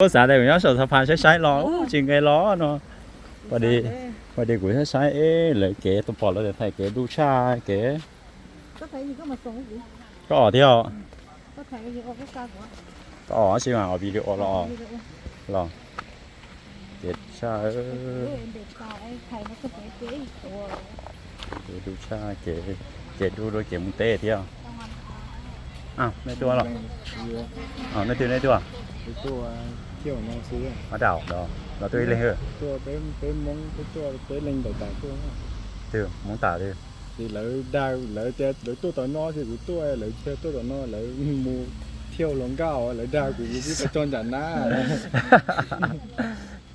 có thấy gì có mà sống gì ก็ออกเที่ยว có thấy gì có cái ca của ก็ออกใช่ไหมออกวิดีโอเราออก Đi vậy. ลองเก๋ชาเออ Để em để sao ấy thầy nó có phải kế Ủa, เก๋ดูชาเก๋เก๋ดูโดยเก๋มุงเต้เที่ยวอ้าวในตัวหรออ๋อในตัว ในตัว cái tour kiểu nhau xứ à. มาเดาเดาเราตัวเล็กเหรอ tour tới tới mong cái tour tới lên đầu tảng tour á. ตัวมองตาตัว thì lỡ đa lỡ chơi lỡ tour tao no thì cái tour lỡ chơi tour tao no lỡ mua thiêu lồng cao lỡ đa của cái cái tròn chắn ná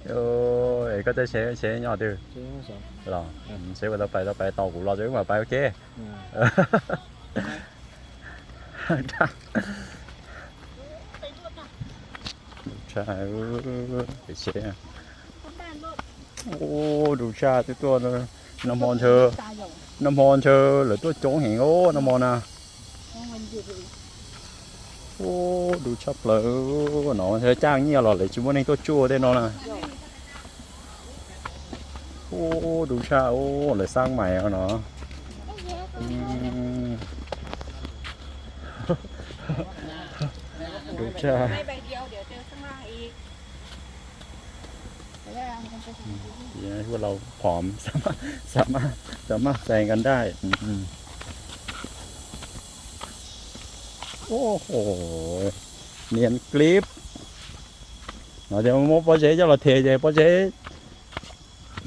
โอ้ยก็จะเชฟเชฟยอดตัว chứ không sao ห รออืมเชฟว่าเราไปเราไปต่อกูรอจนกว่าไปโอเค à. ใช่ไปเชฟโอ้ดูชาตัวตัวนึงน้ำมอนเธอ ta dầu ดีนะที่ว่าเราผอมสามารถสามารถสามารถแซงกันได้อืมโอ้โหเนียนกริป nó thì một bó giấy cho là thề vậy bó giấy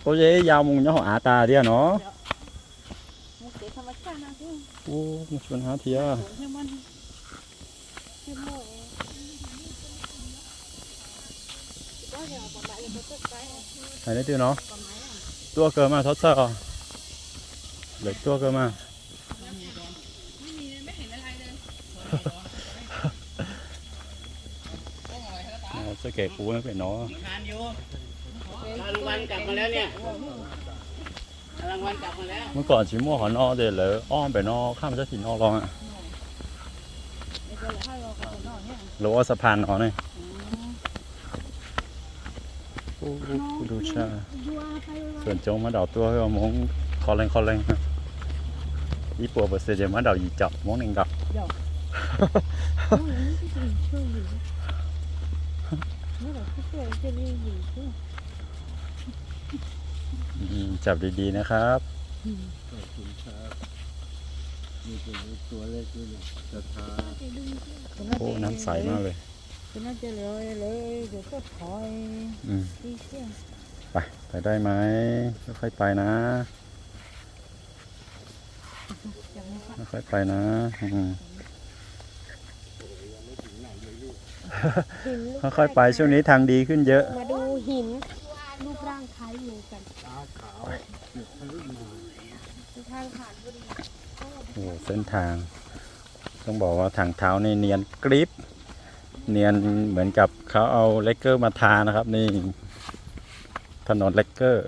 bó giấy giao mùng nhỏ ả ta đi à nó Một cái thằng cha nào chứ ô một xuân há thì à Cũng thêm ăn Thêm Có giờ còn lại là có tất cái này đấy tiêu nó Còn máy à tua cơ mà thoát sợ lấy tua cơ mà Ờ, sẽ kể cú nó phải nó ทานอยู่รางวัลกลับมาแล้วเนี่ยรางวัลกลับมาแล้วเมื่อก่อนชิมัวหอ no để lỡ om phải no ข้ามจะถึงนอลองอะ Bây giờ là hai lò còn nó nhé หรือว่าสะพานนอเนี่ยโอ้โห ดูชา ส่วนจงมาเดาตัวให้มองคอแรงคอแรงนะญี่ปุ่นเปอร์เซ็นต์มาดาหยีจับมองหนึ่งดับ Nó là những cái gì chơi gì Nó là cái chơi chơi gì gì chứ อืมจับดีๆนะครับนี่คือตัวเล็กด้วยจะทาโอ้น้ำใสมากเลย Thì nó chơi lời lời rồi có thỏi อืมไปไปได้ไหมค่อยๆไปนะค่อยๆไปนะอืมค่อยๆไปช่วงนี้ทางดีขึ้นเยอะ มาดูหินรูปร่างคล้ายงูกันขาวเป็นทางผ่านพอดีโอ้เส้นทาง ต้องบอกว่าทางเท้านี่เนียนกริป เนียนเหมือนกับเขาเอาเลกเกอร์มาทานะครับ นี่ถนนเลกเกอร์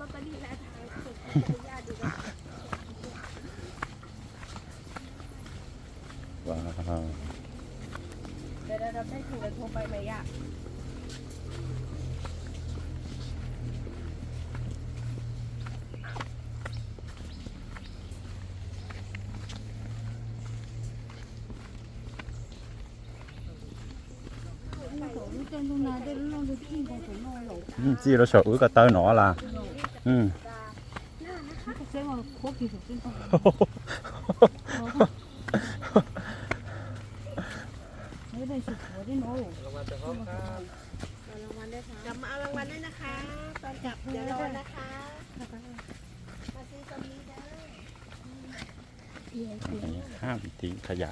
ลอตเตอรี่และทางสุดญาติดู ว้าว เดี๋ยวเราได้ถึงเลยโทรไปไหมอะ trong trong này đây nó được kim còn phải nói lẩu อืมจี้เราเฉยกับเตอร์หนอล่ะอืม cái xe mà khó kỳ được trên con đấy đây sụp của đấy nó รางวัลจะพร้อมครับกลับมาเอารางวัลด้วยนะคะ ตอนกลับเดี๋ยวรอนะคะมาซื้อตรงนี้ได้เดี๋ยวเดี๋ยวห้ามทิ้งขยะ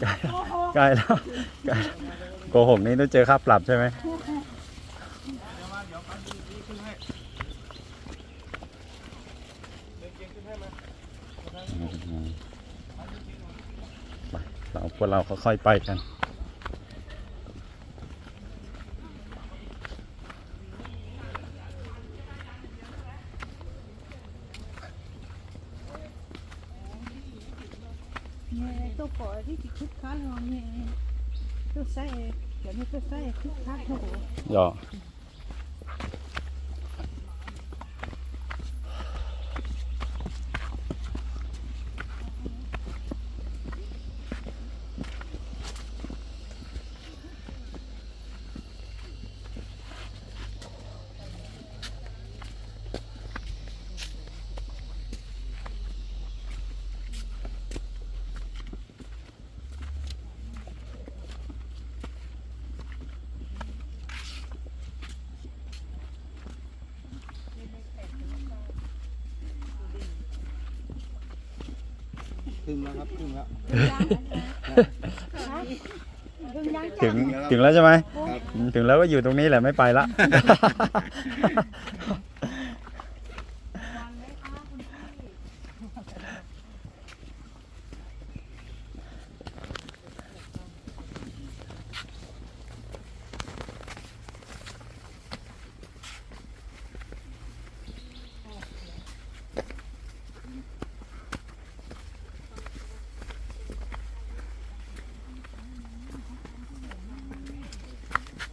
ไกลไกลแล้วไกลโกหกนี่ต้องเจอค่าปรับใช่ไหมเราพวกเราค่อยๆไปกัน ตัวปอยที่ติดคึกคักเนาเนี่ยตัวใส่เดี๋ยวนี้ตัวใส่คึกคักโอ้โห เหรอ ครึ่งแล้วครับครึ่งแล้วถึงยังถึงถึงแล้วใช่ไหมอืมถึงแล้วก็อยู่ตรงนี้แหละไม่ไปละ อืม กูก็ถึ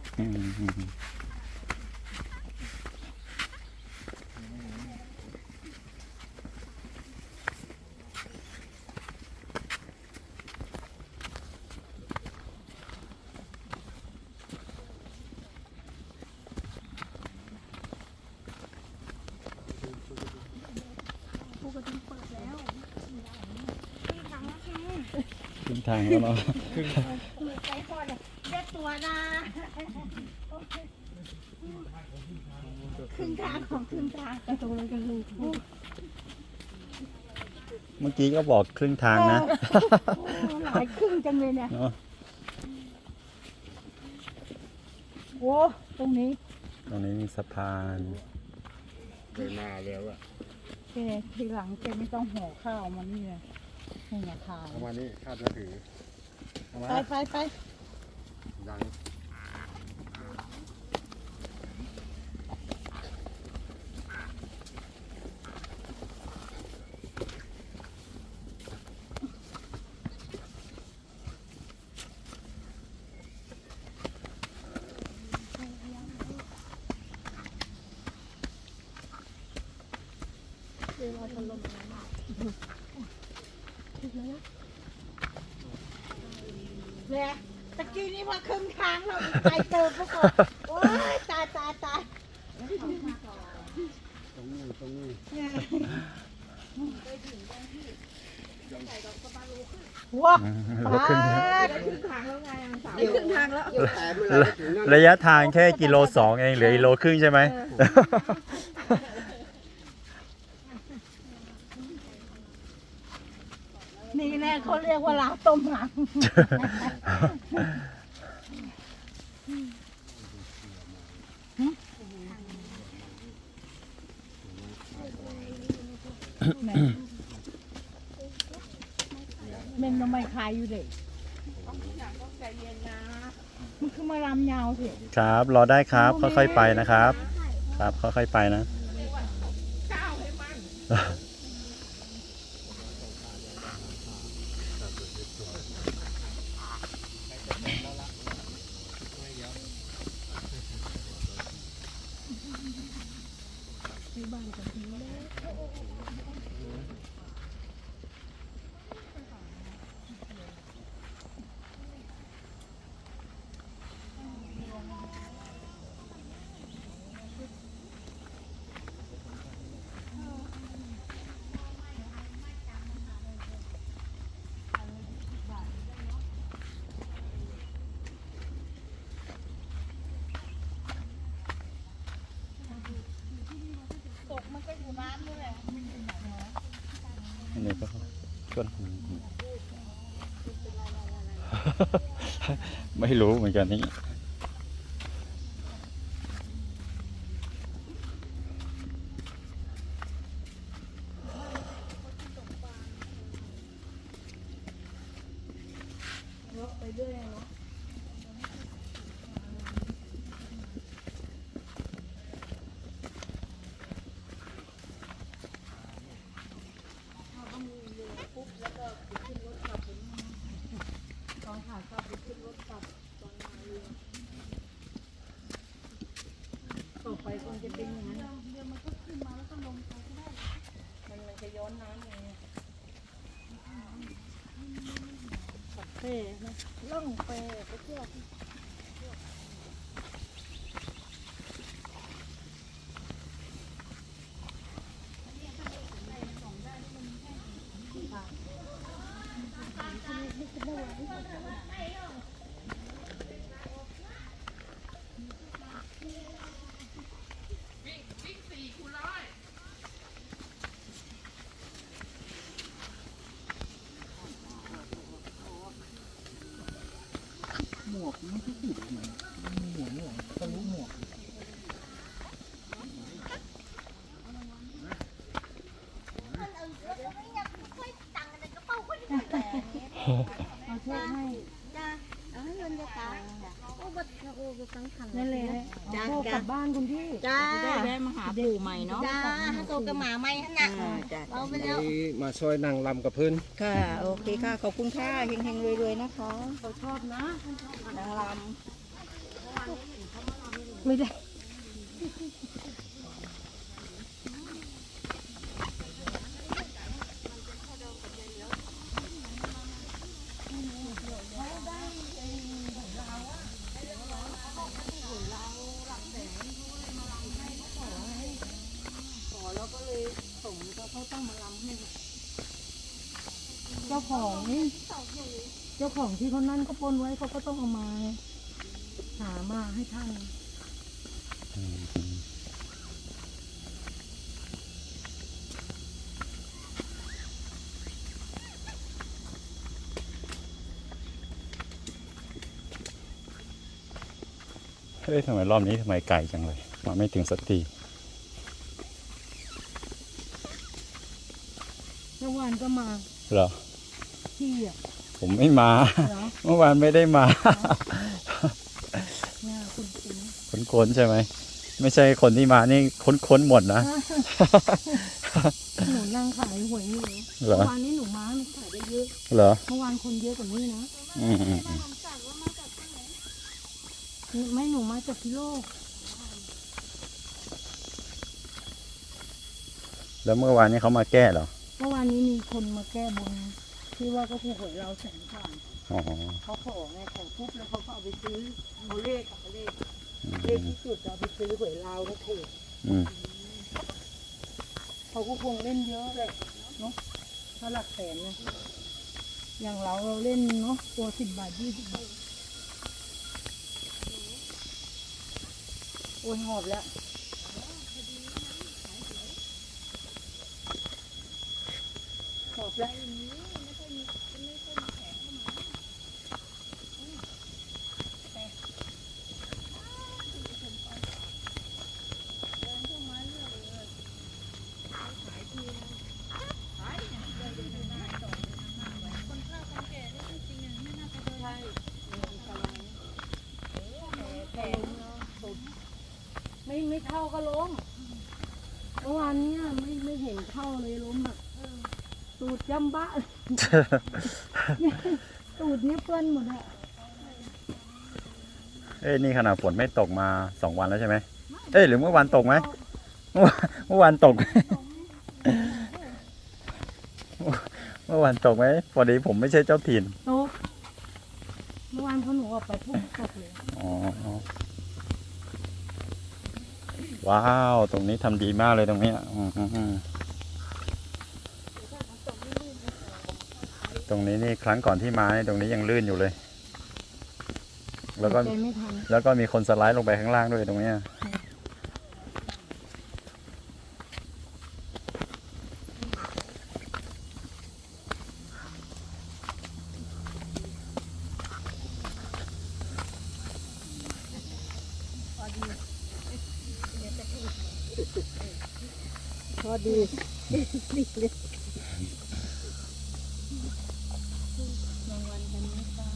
งเปิดแล้วขึ้นทางแล้วเนาะ ใจคอเนี่ยเด็ดตัวนะค รึ่งทางของครึ่งทางกระตูนกันลูกเมื่อกี้ก็บอกครึ่งทางนะหลายครึ่งจังเลยเนี่ยเนาะโอ้ตรงนี้ตรงนี้มีสะพานไปมาแล้วอะแกทีหลังแกไม่ต้องห่อข้าวมานี่เลยให้มาทานเอามานี่คาดหน้าถือเอามาไปไปไปดัง เนี่ยตะกี้นี่ว่าครึ่งทางเราอีกไกลเติมพวกเราโอ้ยตายตายตายตรงนี้ตรงนี้ว้าอืมรถขึ้นทางแล้วไงสาวครึ่งทางแล้วระยะทางแค่กิโลสองเองเหลือกิโลครึ่งใช่ไหม นี่แน่เขาเรียกว่าลา ต้มหลังเม่นทำไมคายอยู่เด็กมันคือมาลำยาวสิครับ รอได้ครับ ค่อยๆไปนะครับ ครับ ค่อยๆไปนะต อยู่น้ำนี่แหละอันนี้ก็ชวนหินไม่รู้เหมือนกันนี่ อะไปเรื่อยเนาะ ตอนขากลับไปขึ้นรถกลับตอนมาเรือต่อไปคงจะเป็นอย่างนั้นเรือมันก็ขึ้นมาแล้วก็ลงไปก็ได้ มันมันจะย้อนน้ำไงปัก เป้นะล่องเปไปเที่ยว เอาชือกให้จ้าเอาให้มันจะตายโอ้บัดโอ้บัดสังขังนั่นเลยจ้ากลับบ้านคุณพี่จ้าได้แมาหาปู่ใหม่เนาะจ้าให้โตกับหมาไหมฮะน่ะเราไปแล้วมาช่วยนางลำกับเพื่อนค่ะ โอเคค่ะ ขอบคุณค่ะเฮงๆรวยๆนะคะเขาชอบนะนางลำไม่ได้ เจ้า ของนี่เจ้าของที่เขานั่นก็ปนไว้เขาก็ต้องเอามา หามาให้ท่าน เฮ้ยทำไมรอบนี้ทำไมไกลจังเลย มาไม่ถึงสักทีเมื่อวานก็มาเหรอ ที่อะ ผมไม่มา เหรอ เมื่อวานไม่ได้มาเนี่ยคุณคุณค้นๆใช่ไหม ไม่ใช่คนที่มานี่ค้นๆหมดนะ หนูนั่งขายหวยอยู่เหรเมื่ออ วานนี้หนูมาหนูขายได้เยอะเหรอ เมื่อวานคนเยอะกว่านี้นะอืมอืมอืมไม่หนูมาจากพิโลกแล้วเมื่อวานนี้เขามาแก้เหรอ เมื่อวานนี้มีคนมาแก้บน ที่ว่าก็ถูกหวยเราแสนกว่าอ๋อเขาขอไงขอปุ๊บแล้วเขาก็เอาไปซื้อเอาเลขเอาเลขอืมเลขที่จุดเอาไปซื้อหวยเราแล้วถูกอืมเขาก็คงเล่นเยอะเลยเนาะถ้าหลักแสนนะอย่างเราเราเล่นเนาะตัวสิบบาทยี่สิบบาทโอ้ยหอบแล้วหอบแล้ว เข้าก็ล้มเมื่อวานเนี้ยไม่ไม่เห็นเข้าเลยล้มแบบตูดจำบ้าตูดเนี่ยเปื้อนหมดอะเอ้ยนี่ขนาดฝนไม่ตกมาสองวันแล้วใช่ไหมเอ้ยหรือเมื่อวานตกไหมเมื่อวานเมื่อวานตก เมื่อวานตกไหมพอดีผมไม่ใช่เจ้าถิ่น ตกเมื่อวานพอหนูออกไปพุ่งตกเลย อ๋อ ว้าว ตรงนี้ทำดีมากเลยตรงเนี้ยอืมอืมอืมตรงนี้นี่ครั้งก่อนที่มานี่ตรงนี้ยังลื่นอยู่เลย แล้วก็ใจไม่ทันแล้วก็มีคนสไลด์ลงไปข้างล่างด้วยตรงเนี้ย พอดีรางวัลกันไหมคะ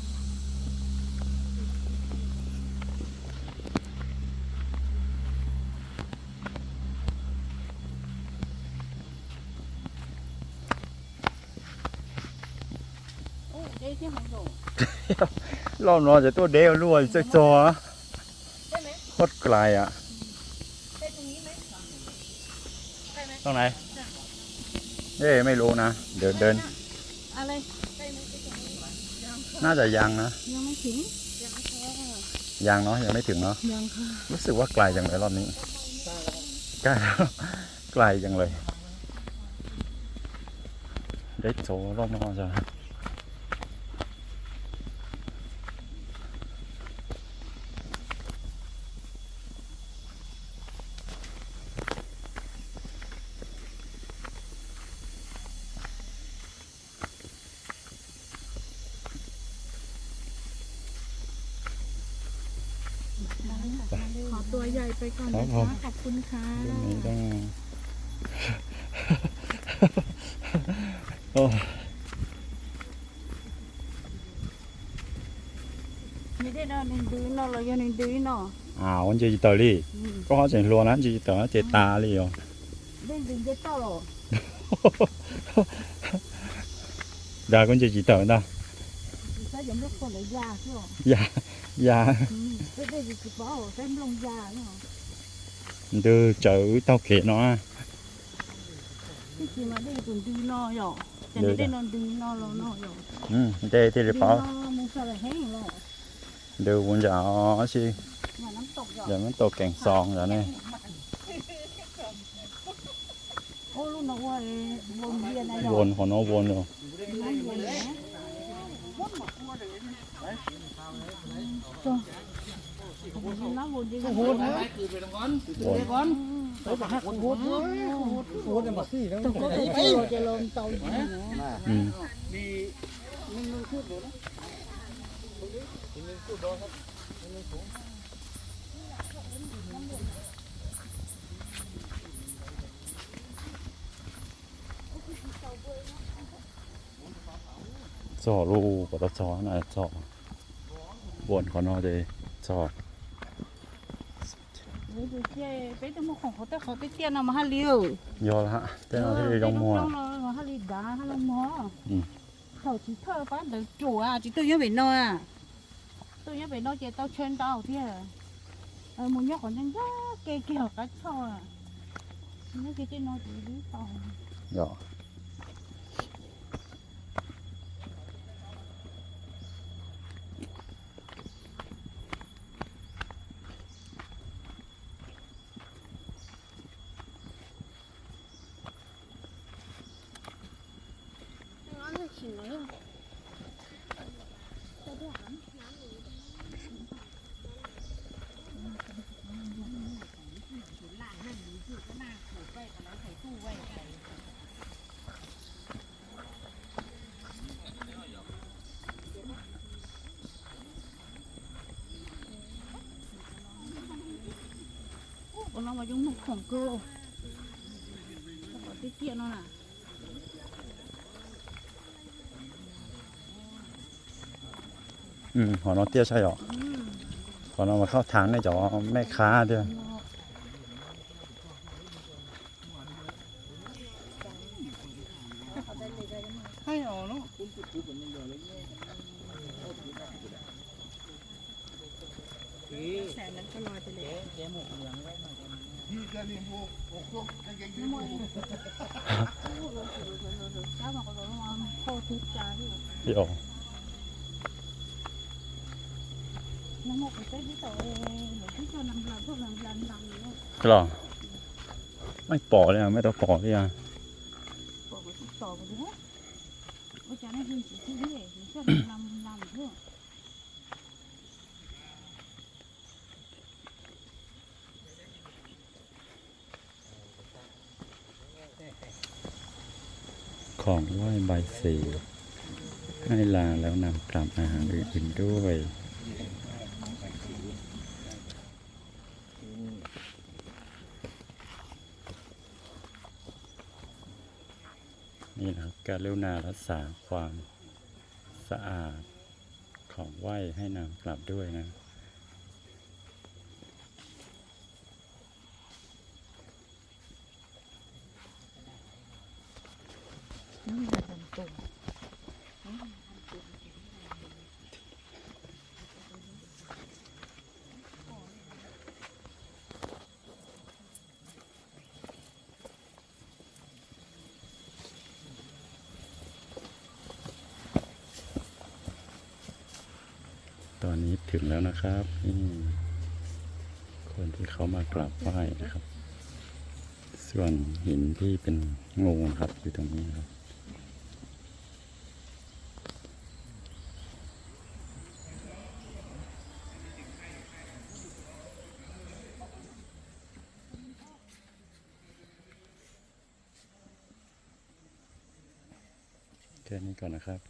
đây chứ không đủ รอบนอนจะตัวเดียวรวยจะจอโคตรไกลอะตรงไหนเอ้ไม่รู้นะ เดี๋ยวเดิน à đây น่าจะยังนะ nhưng mấy chín ยังเนาะยังไม่ถึงเนาะยังค่ะรู้สึกว่าไกลจังเลยรอบนี้ใกล้แล้วไกลจังเลยได้โจรอบนอกจ้ะขอตัว ใหญ่ไปก่อนครันะบผมคะขอบคุณค่ะเรื่องนี้ต้อง โอ้ไม่ได้นอนในดื้อนอนเราอยู่ในดื้อนอนอ่าวันจีตอรี่ก็เขาจะรัวนะจีตอเจตาเลยอ๋อ เล่นดื้อจะโตดาคนจีตอนะถ้ายังไม่คนเลยยาใช่หรอยา ยาไม่ได้จะบอกเส้นลงยาเนาะ đưa chữ tao kể nó ที่จริงมาได้ตุนดื้อนอหยอกแต่ดื้ไม่อได้นอนดื้อนอเรานอหยอก ừ đây thì ดื้ để อน bỏ อมึงสลายแห้งหรอ đưa quân giỏ chi มาน้ำตกหยอก giờ mới tổ cảnh son rồi này โอ้ลูกน้องว่าวนเวียนนะหยอก vồn của nó vồn rồi วนนะน้ำวนดีกว่าพูดนะคือไปตรงก้อน vồn ก้อนตกก็ไปจะลงเตาอยู่นะ ừ. มีมึงพูดดูนะ giỏ lu của nó chó này giỏ vồn của nó đây giỏ เฮ้ย ดูเจ๊ไปแต่หมของเขาแต่เขาไปเตี้ยนเอามาให้เลี้ยว vô là thế nào thì trong mùa มาให้ลีดาให้ลงหมออืมเขา chỉ thơ phá được chủ à chỉ tôi nhớ về nó à tôi nhớ về nó chỉ tao trên tao thế à ờ muốn nhớ còn nhân giá kê kiểu cá cho à nhớ cái trên nó chỉ đi tao giỏ còn nó mà giống một khổng cơ có tiết kiệm nó nè ừ họ nó tia sao giỏ còn nó mà เข้า tháng này giỏ mẹ khá thôi ให้เอาเน น้องมายุ่งของกูขอที่เตียนน่ะอืมหอน้องเตี้ยใช่หรอหอน้องมาเข้าทางในจอแม่ค้าเดียวให้หอเนาะแสนนั้นก็ลอยไปเลย cái lò mày bỏ đi à mày tao bỏ đi à Còn ไหว้ใบสีให้ลาแล้วนำกลับอาหารอื่นๆด้วยนี่นะการเรุนารักษาความสะอาดของไหว้ให้นำกลับด้วยนะ ตุ่มตอนนี้ถึงแล้วนะครับคนที่เขามากราบไหว้นะครับ ส่วนหินที่เป็นงูครับอยู่ตรงนี้ครับ ก่อนนะครับ